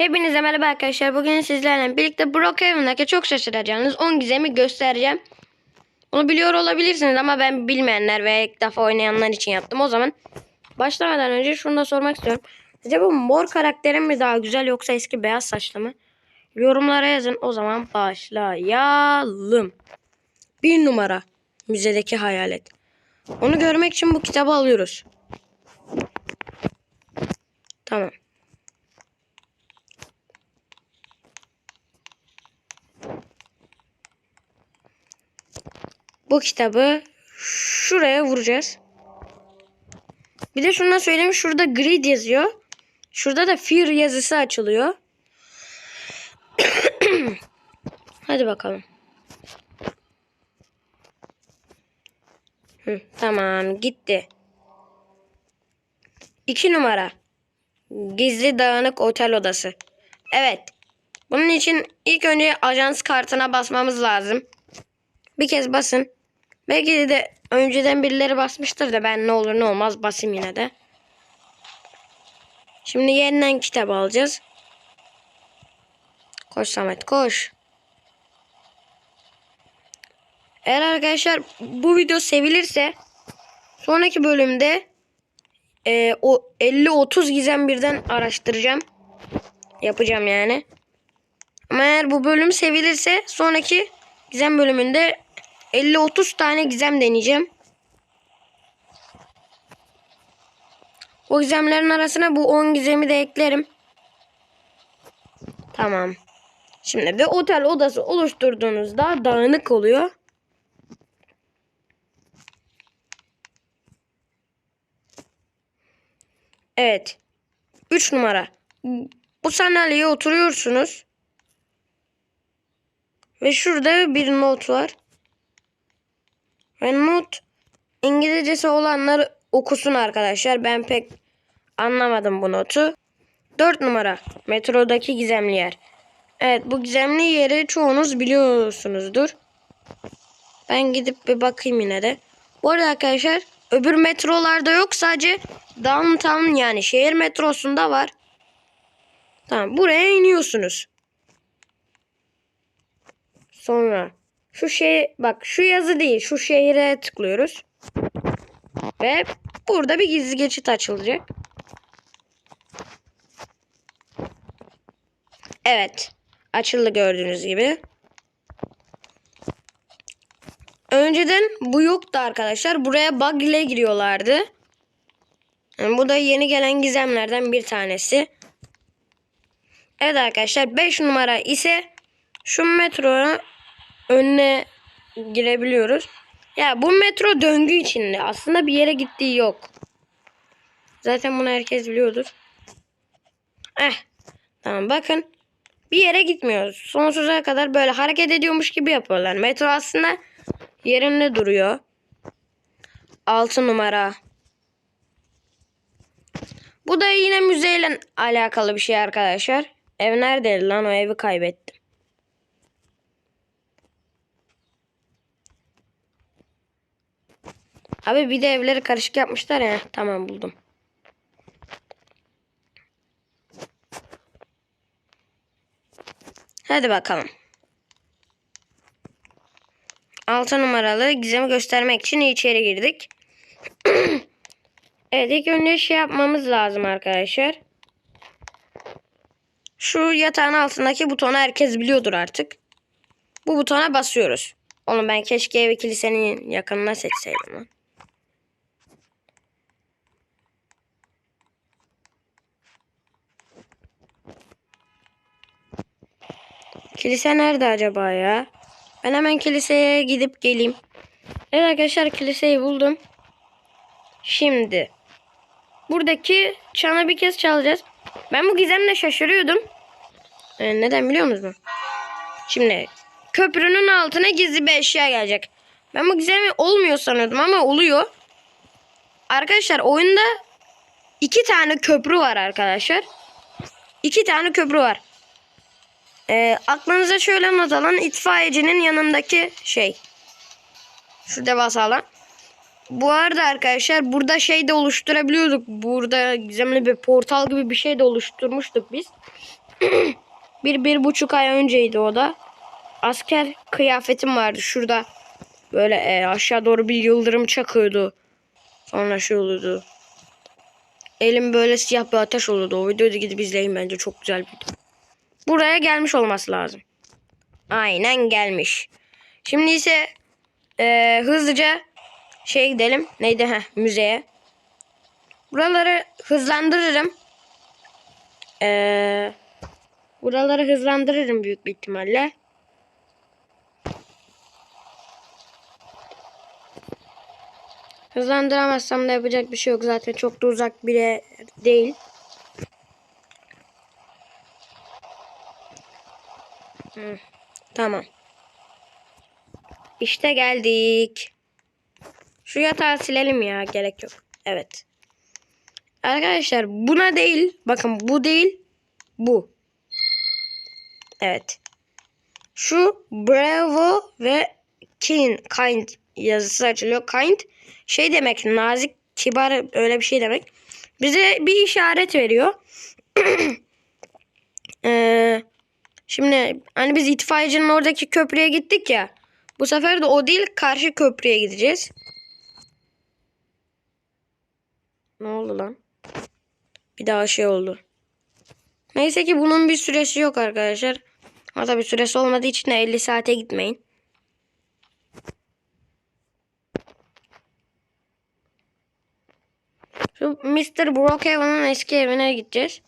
Hepinize merhaba arkadaşlar. Bugün sizlerle birlikte Brookhaven'daki çok şaşıracağınız 10 gizemi göstereceğim. Bunu biliyor olabilirsiniz ama ben bilmeyenler ve ilk defa oynayanlar için yaptım. O zaman başlamadan önce şunu da sormak istiyorum. Sizce bu mor karakterim mi daha güzel yoksa eski beyaz saçlı mı? Yorumlara yazın. O zaman başlayalım. Bir numara. Müzedeki hayalet. Onu görmek için bu kitabı alıyoruz. Tamam. Bu kitabı şuraya vuracağız. Bir de şunu da söyleyeyim. Şurada grid yazıyor. Şurada da fear yazısı açılıyor. Hadi bakalım. Hı, tamam gitti. İki numara. Gizli dağınık otel odası. Evet. Bunun için ilk önce ajans kartına basmamız lazım. Bir kez basın. Belki de önceden birileri basmıştır da ben ne olur ne olmaz basayım yine de. Şimdi yeniden kitap alacağız. Koş Samet koş. Eğer arkadaşlar bu video sevilirse sonraki bölümde e, o 50-30 gizem birden araştıracağım. Yapacağım yani. Ama eğer bu bölüm sevilirse sonraki gizem bölümünde 50-30 tane gizem deneyeceğim. O gizemlerin arasına bu 10 gizemi de eklerim. Tamam. Şimdi bir otel odası oluşturduğunuzda dağınık oluyor. Evet. 3 numara. Bu sandalyeye oturuyorsunuz. Ve şurada bir not var. Ve not İngilizcesi olanlar okusun arkadaşlar. Ben pek anlamadım bu notu. 4 numara. Metrodaki gizemli yer. Evet bu gizemli yeri çoğunuz biliyorsunuzdur. Ben gidip bir bakayım yine de. Bu arada arkadaşlar öbür metrolarda yok sadece downtown yani şehir metrosunda var. Tamam buraya iniyorsunuz. Sonra şu şey bak şu yazı değil şu şehire tıklıyoruz. Ve burada bir gizli geçit açılacak. Evet. Açıldı gördüğünüz gibi. Önceden bu yoktu arkadaşlar. Buraya bug ile giriyorlardı. Yani bu da yeni gelen gizemlerden bir tanesi. Evet arkadaşlar 5 numara ise şu metronun önüne girebiliyoruz. Ya bu metro döngü içinde. Aslında bir yere gittiği yok. Zaten bunu herkes biliyordur. Eh. Tamam bakın. Bir yere gitmiyoruz. Sonsuza kadar böyle hareket ediyormuş gibi yapıyorlar. Metro aslında yerinde duruyor. 6 numara. Bu da yine müzeyle alakalı bir şey arkadaşlar. Ev neredeydi lan o evi kaybettim. Abi bir de evleri karışık yapmışlar ya. Tamam buldum. Hadi bakalım. 6 numaralı gizemi göstermek için içeri girdik. evet ilk önce şey yapmamız lazım arkadaşlar. Şu yatağın altındaki butonu herkes biliyordur artık. Bu butona basıyoruz. Onu ben keşke evi kilisenin yakınına seçseydim. Kilise nerede acaba ya? Ben hemen kiliseye gidip geleyim. Evet arkadaşlar kiliseyi buldum. Şimdi buradaki çanı bir kez çalacağız. Ben bu gizemle şaşırıyordum. Ee, neden biliyor musunuz? Şimdi köprünün altına gizli bir eşya gelecek. Ben bu gizemi olmuyor sanıyordum ama oluyor. Arkadaşlar oyunda iki tane köprü var arkadaşlar. İki tane köprü var. E, aklınıza şöyle not alın. itfaiyecinin yanındaki şey. Şu devasa alan. Bu arada arkadaşlar burada şey de oluşturabiliyorduk. Burada gizemli bir portal gibi bir şey de oluşturmuştuk biz. bir, bir buçuk ay önceydi o da. Asker kıyafetim vardı şurada. Böyle e, aşağı doğru bir yıldırım çakıyordu. Sonra şey oluyordu. Elim böyle siyah bir ateş oluyordu. O videoyu da gidip izleyin bence çok güzel bir video. Buraya gelmiş olması lazım. Aynen gelmiş. Şimdi ise e, hızlıca şey gidelim. Neydi? Heh, müzeye. Buraları hızlandırırım. Ee, buraları hızlandırırım büyük bir ihtimalle. Hızlandıramazsam da yapacak bir şey yok. Zaten çok da uzak bir yer değil. Tamam. İşte geldik. Şu yatağı silelim ya. Gerek yok. Evet. Arkadaşlar buna değil. Bakın bu değil. Bu. Evet. Şu bravo ve kind, kind yazısı açılıyor. Kind şey demek nazik, kibar öyle bir şey demek. Bize bir işaret veriyor. Ee, şimdi hani biz itfaiyecinin oradaki köprüye gittik ya. Bu sefer de o değil karşı köprüye gideceğiz. Ne oldu lan? Bir daha şey oldu. Neyse ki bunun bir süresi yok arkadaşlar. Hatta bir süresi olmadığı için de 50 saate gitmeyin. Şu Mr. Brookhaven'ın eski evine gideceğiz.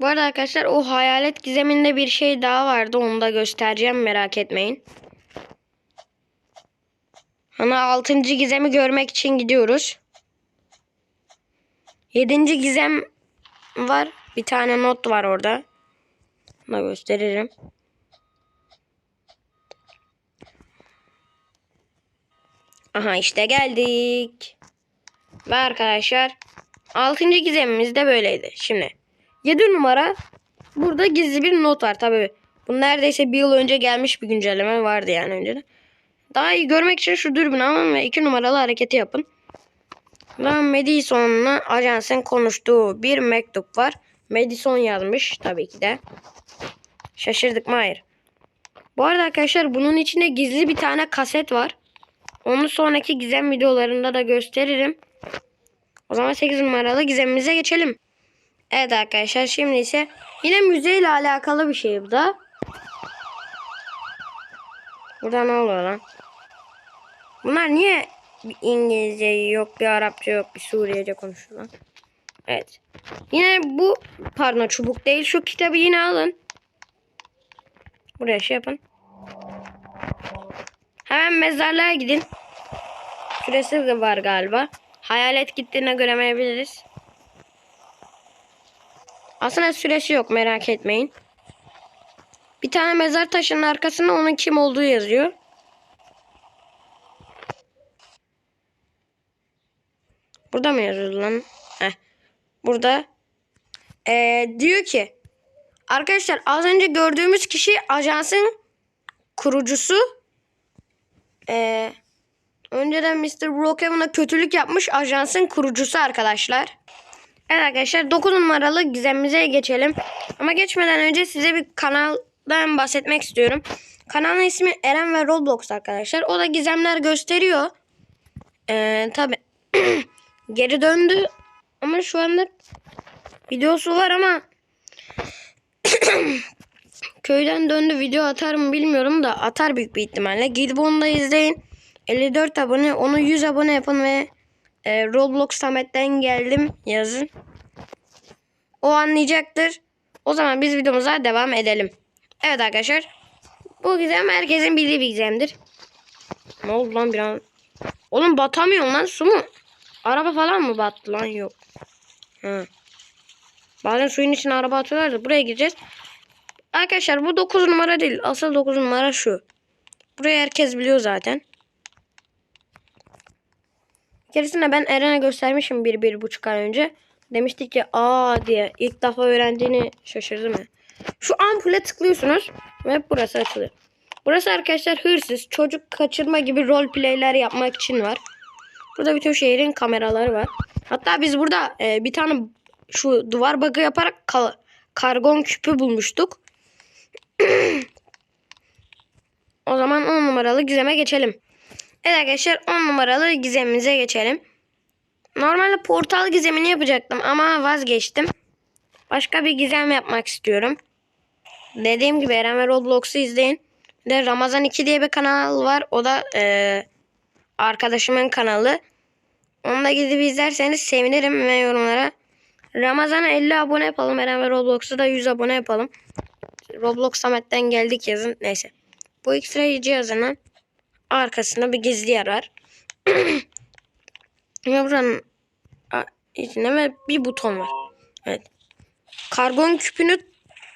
Bu arada arkadaşlar o hayalet gizeminde bir şey daha vardı. Onu da göstereceğim merak etmeyin. Hani 6. gizemi görmek için gidiyoruz. 7. gizem var. Bir tane not var orada. Da gösteririm. Aha işte geldik. Ve arkadaşlar 6. gizemimiz de böyleydi. Şimdi 7 numara burada gizli bir not var tabi. Bu neredeyse bir yıl önce gelmiş bir güncelleme vardı yani önceden. Daha iyi görmek için şu dürbün alın ve 2 numaralı hareketi yapın. Ve Madison'la ajansın konuştuğu bir mektup var. Madison yazmış tabii ki de. Şaşırdık mı? Hayır. Bu arada arkadaşlar bunun içinde gizli bir tane kaset var. Onu sonraki gizem videolarında da gösteririm. O zaman 8 numaralı gizemimize geçelim. Evet arkadaşlar şimdi ise yine müzeyle alakalı bir şey bu da. Burada ne oluyor lan? Bunlar niye bir İngilizce yok, bir Arapça yok, bir Suriyece konuşuyor lan? Evet. Yine bu pardon çubuk değil. Şu kitabı yine alın. Buraya şey yapın. Hemen mezarlığa gidin. Süresi var galiba. Hayalet gittiğine göremeyebiliriz. Aslında süresi yok merak etmeyin. Bir tane mezar taşının arkasında onun kim olduğu yazıyor. Burada mı yazıyor lan? Heh. Burada. Ee, diyor ki arkadaşlar az önce gördüğümüz kişi ajansın kurucusu. Ee, önceden Mr. Brookhaven'a kötülük yapmış ajansın kurucusu arkadaşlar. Evet arkadaşlar 9 numaralı gizemimize geçelim. Ama geçmeden önce size bir kanaldan bahsetmek istiyorum. Kanalın ismi Eren ve Roblox arkadaşlar. O da gizemler gösteriyor. Ee, Tabi geri döndü. Ama şu anda videosu var ama köyden döndü video atar mı bilmiyorum da atar büyük bir ihtimalle. Gidip onu da izleyin. 54 abone onu 100 abone yapın ve e, Roblox Samet'ten geldim yazın. O anlayacaktır. O zaman biz videomuza devam edelim. Evet arkadaşlar. Bu gizem herkesin bildiği bir gizemdir. Ne oldu lan bir an? Oğlum batamıyor lan su mu? Araba falan mı battı lan yok. Ha. Bazen suyun içine araba atıyorlar da buraya gireceğiz. Arkadaşlar bu 9 numara değil. Asıl 9 numara şu. Burayı herkes biliyor zaten. Keresinde ben Eren'e göstermişim bir, bir buçuk ay önce. Demiştik ki aa diye ilk defa öğrendiğini şaşırdım ya. Şu ampule tıklıyorsunuz ve burası açılıyor. Burası arkadaşlar hırsız, çocuk kaçırma gibi rol playler yapmak için var. Burada bütün şehrin kameraları var. Hatta biz burada e, bir tane şu duvar bug'ı yaparak ka- kargon küpü bulmuştuk. o zaman 10 numaralı gizeme geçelim. Evet arkadaşlar 10 numaralı gizemimize geçelim. Normalde portal gizemini yapacaktım ama vazgeçtim. Başka bir gizem yapmak istiyorum. Dediğim gibi Eren ve Roblox'u izleyin. De Ramazan 2 diye bir kanal var. O da eee, arkadaşımın kanalı. Onu da gidip izlerseniz sevinirim ve yorumlara. Ramazan'a 50 abone yapalım. Eren ve Roblox'u da 100 abone yapalım. Roblox Samet'ten geldik yazın. Neyse. Bu X-Ray cihazının arkasında bir gizli yer var. Ve buranın içinde ve bir buton var. Evet. Karbon küpünü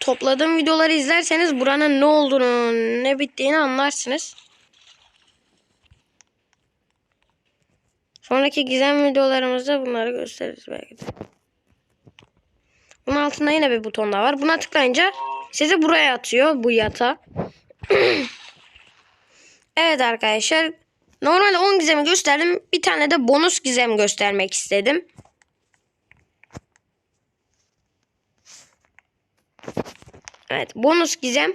topladığım videoları izlerseniz buranın ne olduğunu, ne bittiğini anlarsınız. Sonraki gizem videolarımızda bunları gösteririz belki de. Bunun altında yine bir buton daha var. Buna tıklayınca sizi buraya atıyor bu yata. evet arkadaşlar. Normalde 10 gizemi gösterdim. Bir tane de bonus gizem göstermek istedim. Evet bonus gizem.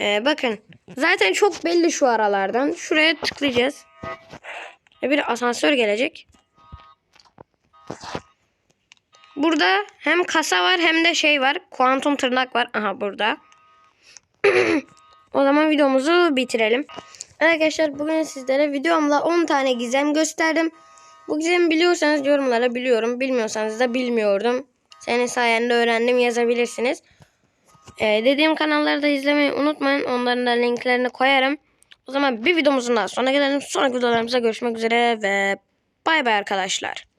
Ee, bakın zaten çok belli şu aralardan. Şuraya tıklayacağız. Bir asansör gelecek. Burada hem kasa var hem de şey var. Kuantum tırnak var. Aha burada. o zaman videomuzu bitirelim. Arkadaşlar bugün sizlere videomla 10 tane gizem gösterdim. Bu gizemi biliyorsanız yorumlara biliyorum. Bilmiyorsanız da bilmiyordum. Senin sayende öğrendim yazabilirsiniz. Ee, dediğim kanalları da izlemeyi unutmayın. Onların da linklerini koyarım. O zaman bir videomuzun daha sonuna gelelim. Sonraki videolarımızda görüşmek üzere ve bay bay arkadaşlar.